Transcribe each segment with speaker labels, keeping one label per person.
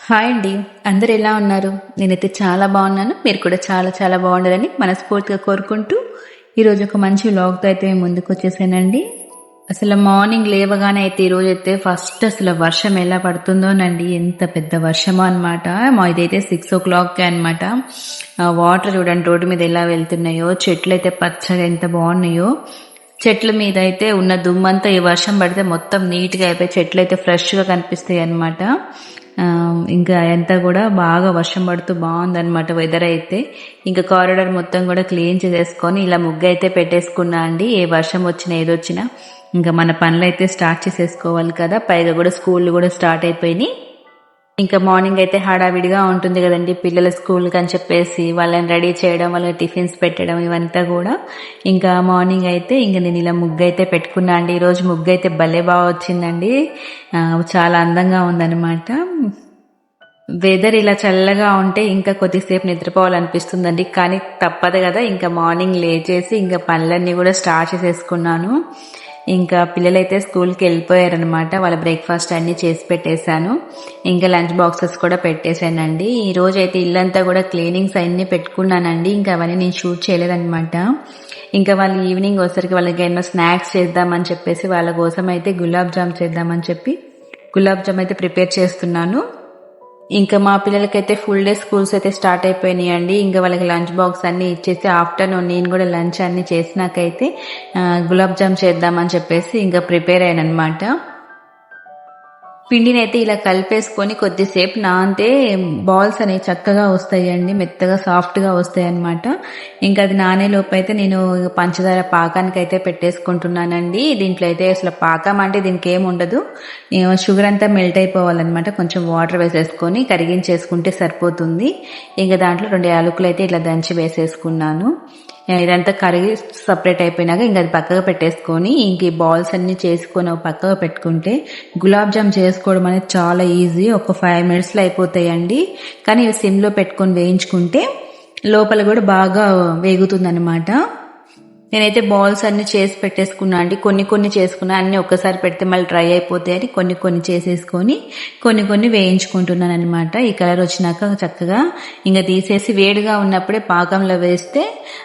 Speaker 1: Hi అండి. అందరు ఎలా ఉన్నారు? నేనైతే చాలా బాగున్నాను. మీరు కూడా చాలా చాలా బాగుండాలని మనస్ఫూర్తిగా కోరుకుంటూ ఈరోజు ఒక మంచి వ్లాగ్తో అయితే మేము ముందుకు వచ్చేసానండి అసలు మార్నింగ్ లేవగానే అయితే ఈరోజు అయితే ఫస్ట్ అసలు వర్షం ఎలా పడుతుందోనండి. ఎంత పెద్ద వర్షమో అనమాట మా ఇదైతే సిక్స్ ఓ క్లాక్కి అనమాట వాటర్ చూడండి రోడ్డు మీద ఎలా వెళ్తున్నాయో చెట్లు అయితే పచ్చగా ఎంత బాగున్నాయో. చెట్ల మీద అయితే ఉన్న దుమ్మంతా ఈ వర్షం పడితే మొత్తం నీట్గా అయిపోయి చెట్లు అయితే ఫ్రెష్గా కనిపిస్తాయి అనమాట ఇంకా అంతా కూడా బాగా వర్షం పడుతూ బాగుందన్నమాట వెదర్ అయితే. ఇంకా కారిడార్ మొత్తం కూడా క్లీన్ చేసేసుకొని ఇలా ముగ్గు అయితే పెట్టేసుకున్నా అండి. ఏ వర్షం వచ్చినా ఏదొచ్చినా. ఇంకా మన పనులు అయితే స్టార్ట్ చేసేసుకోవాలి కదా. పైగా కూడా స్కూల్ కూడా స్టార్ట్ అయిపోయినాయి. ఇంకా మార్నింగ్ అయితే హడావిడిగా ఉంటుంది కదండి పిల్లల స్కూల్కి అని చెప్పేసి వాళ్ళని రెడీ చేయడం వాళ్ళకి టిఫిన్స్ పెట్టడం ఇవంతా కూడా. ఇంకా మార్నింగ్ అయితే ఇంకా నేను ఇలా ముగ్గు అయితే పెట్టుకున్నా అండి. ఈరోజు ముగ్గు అయితే భలే బాగా వచ్చిందండి. చాలా అందంగా ఉందన్నమాట. వెదర్ ఇలా చల్లగా ఉంటే ఇంకా కొద్దిసేపు నిద్రపోవాలనిపిస్తుందండి. కానీ తప్పదు కదా ఇంకా మార్నింగ్ లేచేసి ఇంకా పనులన్నీ కూడా స్టార్ట్ చేసేసుకున్నాను. ఇంకా పిల్లలైతే స్కూల్కి వెళ్ళిపోయారనమాట వాళ్ళ బ్రేక్ఫాస్ట్ అన్నీ చేసి పెట్టేశాను. ఇంకా లంచ్ బాక్సెస్ కూడా పెట్టేశానండి. ఈ రోజు అయితే ఇల్లంతా కూడా క్లీనింగ్స్ అన్నీ పెట్టుకున్నానండి. ఇంకా అవన్నీ నేను షూట్ చేయలేదనమాట ఇంకా వాళ్ళు ఈవినింగ్ వచ్చరికి వాళ్ళకి ఏమైనా స్నాక్స్ చేద్దామని చెప్పేసి వాళ్ళ కోసం అయితే గులాబ్ జామ్ చేద్దామని చెప్పి గులాబ్ జామ్ అయితే ప్రిపేర్ చేస్తున్నాను. ఇంకా మా పిల్లలకైతే ఫుల్ డే స్కూల్స్ అయితే స్టార్ట్ అయిపోయినాయి అండి. ఇంకా వాళ్ళకి లంచ్ బాక్స్ అన్ని ఇచ్చేసి ఆఫ్టర్నూన్ నేను కూడా లంచ్ అన్ని చేసినాకైతే గులాబ్ జామ్ చేద్దామని చెప్పేసి ఇంకా ప్రిపేర్ అయ్యాను అనమాట పిండిని అయితే ఇలా కలిపేసుకొని కొద్దిసేపు నానితే బాల్స్ అనేవి చక్కగా వస్తాయండి మెత్తగా సాఫ్ట్గా వస్తాయి అనమాట ఇంకా అది నానేలోపు అయితే నేను పంచదార పాకానికి అయితే పెట్టేసుకుంటున్నానండి. దీంట్లో అయితే అసలు పాకం అంటే దీనికి ఏమి ఉండదు షుగర్ అంతా మెల్ట్ అయిపోవాలన్నమాట. కొంచెం వాటర్ వేసేసుకొని కరిగించేసుకుంటే సరిపోతుంది. ఇంకా దాంట్లో రెండు యాలకులు అయితే ఇట్లా దంచి వేసేసుకున్నాను. ఇదంతా కరిగి సపరేట్ అయిపోయినాక ఇంకా అది పక్కగా పెట్టేసుకొని ఇంక ఈ బాల్స్ అన్ని చేసుకొని పక్కగా పెట్టుకుంటే గులాబ్ జామ్ చేసుకోవడం అనేది చాలా ఈజీ ఒక ఫైవ్ మినిట్స్లో అయిపోతాయండి. కానీ ఇవి సిమ్లో పెట్టుకొని వేయించుకుంటే లోపల కూడా బాగా వేగుతుంది అనమాట నేనైతే బాల్స్ అన్ని చేసి పెట్టేసుకున్నా అండి. కొన్ని కొన్ని చేసుకున్నా అన్ని ఒక్కసారి పెడితే మళ్ళీ డ్రై అయిపోతాయి అని కొన్ని కొన్ని చేసేసుకొని కొన్ని కొన్ని వేయించుకుంటున్నాను అనమాట ఈ కలర్ వచ్చినాక చక్కగా ఇంకా తీసేసి వేడిగా ఉన్నప్పుడే పాకంలో వేస్తే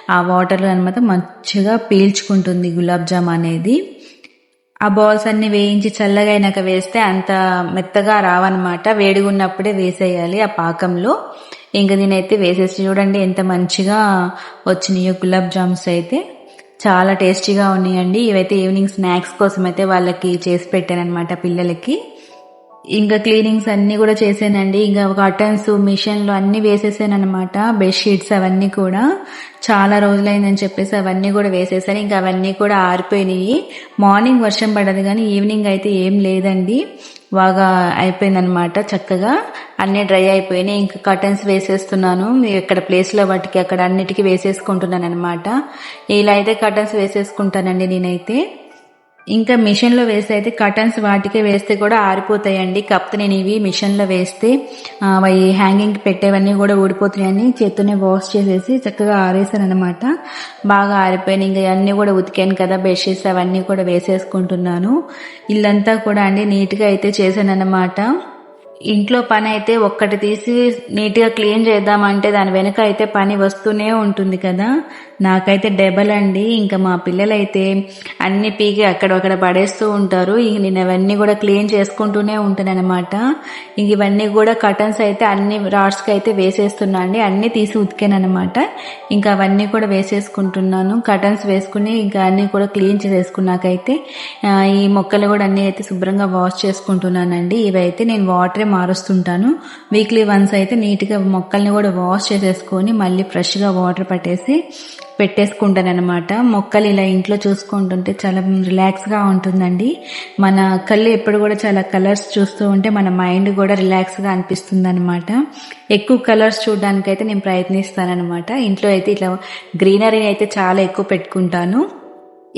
Speaker 1: ఆ వాటర్లో అనమాట మంచిగా పీల్చుకుంటుంది గులాబ్ జామ్ అనేది. ఆ బాల్స్ అన్ని వేయించి చల్లగా అయినాక వేస్తే అంత మెత్తగా రావన్నమాట. వేడిగా ఉన్నప్పుడే వేసేయాలి ఆ పాకంలో. ఇంకా నేనైతే వేసేసి చూడండి ఎంత మంచిగా వచ్చినాయో గులాబ్ జామ్స్ అయితే. చాలా టేస్టీగా ఉన్నాయండి. ఇవైతే ఈవినింగ్ స్నాక్స్ కోసం అయితే వాళ్ళకి చేసి పెట్టానమాట పిల్లలకి. ఇంకా క్లీనింగ్స్ అన్నీ కూడా చేశానండి ఇంకా కర్టన్స్ మిషన్లు అన్నీ వేసేసాను అనమాట బెడ్షీట్స్ అవన్నీ కూడా. చాలా రోజులైందని చెప్పేసి అవన్నీ కూడా వేసేసాను. ఇంకా అవన్నీ కూడా ఆరిపోయినాయి. మార్నింగ్ వర్షం పడదు కానీ ఈవినింగ్ అయితే ఏం లేదండి. బాగా అయిపోయిందనమాట చక్కగా. అన్నీ డ్రై అయిపోయినాయి. ఇంకా కర్టన్స్ వేసేస్తున్నాను. ఎక్కడ ప్లేస్లో వాటికి అక్కడ అన్నిటికీ వేసేసుకుంటున్నాను అనమాట ఇలా అయితే కర్టన్స్ వేసేసుకుంటానండి నేనైతే. ఇంకా మిషన్లో వేస్తే అయితే కటన్స్ వాటికే వేస్తే కూడా ఆరిపోతాయండి. కాకపోతే నేను ఇవి మిషన్లో వేస్తే అవి హ్యాంగింగ్ పెట్టేవన్నీ కూడా ఊడిపోతున్నాయని చేత్తోనే వాష్ చేసేసి చక్కగా ఆరేసాను అనమాట బాగా ఆరిపోయాను. ఇంకా అన్నీ కూడా ఉతికాను కదా బెడ్షీట్స్ అవన్నీ కూడా వేసేసుకుంటున్నాను. ఇల్లంతా కూడా అండి నీట్గా అయితే చేశాను అనమాట ఇంట్లో పని అయితే ఒక్కటి తీసి నీట్గా క్లీన్ చేద్దామంటే దాని వెనుక అయితే పని వస్తూనే ఉంటుంది కదా. నాకైతే డబల్ అండి ఇంకా మా పిల్లలైతే అన్ని పీకి అక్కడక్కడ పడేస్తూ ఉంటారు. ఇంక నేను అవన్నీ కూడా క్లీన్ చేసుకుంటూనే ఉంటానన్నమాట. ఇంక ఇవన్నీ కూడా కటన్స్ అయితే అన్ని రాడ్స్కి అయితే వేసేస్తున్నా అండి. అన్నీ తీసి ఉతికానమాట ఇంకా అవన్నీ కూడా వేసేసుకుంటున్నాను. కటన్స్ వేసుకుని ఇంకా అన్నీ కూడా క్లీన్ చేసేసుకున్నాకైతే ఈ మొక్కలు కూడా అన్నీ అయితే శుభ్రంగా వాష్ చేసుకుంటున్నానండి. ఇవైతే నేను వాటరే మారుస్తుంటాను. వీక్లీ వన్స్ అయితే నీట్గా మొక్కల్ని కూడా వాష్ చేసేసుకొని మళ్ళీ ఫ్రెష్గా వాటర్ పట్టేసి పెట్టేసుకుంటాను అనమాట మొక్కలు ఇలా ఇంట్లో చూసుకుంటుంటే చాలా రిలాక్స్గా ఉంటుందండి. మన కళ్ళు ఎప్పుడు కూడా చాలా కలర్స్ చూస్తూ ఉంటే మన మైండ్ కూడా రిలాక్స్గా అనిపిస్తుంది అనమాట ఎక్కువ కలర్స్ చూడడానికైతే నేను ప్రయత్నిస్తానమాట ఇంట్లో అయితే ఇట్లా గ్రీనరీ అయితే చాలా ఎక్కువ పెట్టుకుంటాను.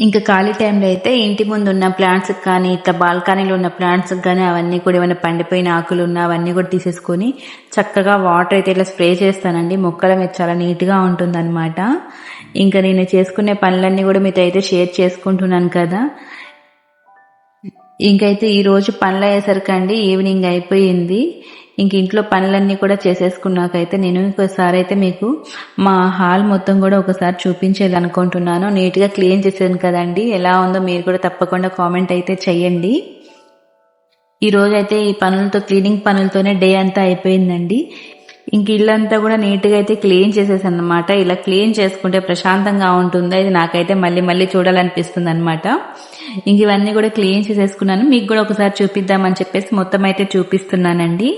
Speaker 1: ఇంకా ఖాళీ టైంలో అయితే ఇంటి ముందు ఉన్న ప్లాంట్స్ కానీ ఇట్లా బాల్కనీలో ఉన్న ప్లాంట్స్ కానీ అవన్నీ కూడా ఏమైనా పండిపోయిన ఆకులు ఉన్న అవన్నీ కూడా తీసేసుకొని చక్కగా వాటర్ అయితే ఇట్లా స్ప్రే చేస్తానండి. మొక్కల మీద చాలా నీట్గా ఉంటుందన్నమాట. ఇంకా నేను చేసుకునే పనులన్నీ కూడా మీతో అయితే షేర్ చేసుకుంటున్నాను కదా. ఇంకైతే ఈరోజు పనులు అయ్యేసరికి అండి ఈవినింగ్ అయిపోయింది. ఇంక ఇంట్లో పనులన్నీ కూడా చేసేసుకున్నాకైతే నేను ఇంకోసారి అయితే మీకు మా హాల్ మొత్తం కూడా ఒకసారి చూపించేది అనుకుంటున్నాను నీట్గా క్లీన్ చేసాను కదండి. ఎలా ఉందో మీరు కూడా తప్పకుండా కామెంట్ అయితే చెయ్యండి. ఈ ఈ పనులతో క్లీనింగ్ పనులతోనే డే అంతా అయిపోయిందండి. ఇంక ఇల్లంతా కూడా నీట్గా అయితే క్లీన్ చేసేసాను అనమాట ఇలా క్లీన్ చేసుకుంటే ప్రశాంతంగా ఉంటుందా? ఇది నాకైతే మళ్ళీ మళ్ళీ చూడాలనిపిస్తుంది అనమాట ఇంక ఇవన్నీ కూడా క్లీన్ చేసేసుకున్నాను. మీకు కూడా ఒకసారి చూపిద్దామని చెప్పేసి మొత్తం అయితే చూపిస్తున్నానండి.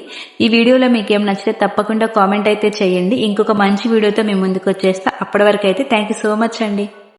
Speaker 1: ఈ వీడియోలో మీకు ఏం నచ్చితే తప్పకుండా కామెంట్ అయితే చేయండి. ఇంకొక మంచి వీడియోతో మేము ముందుకు వచ్చేస్తా అప్పటి వరకు అయితే థ్యాంక్ సో మచ్ అండి.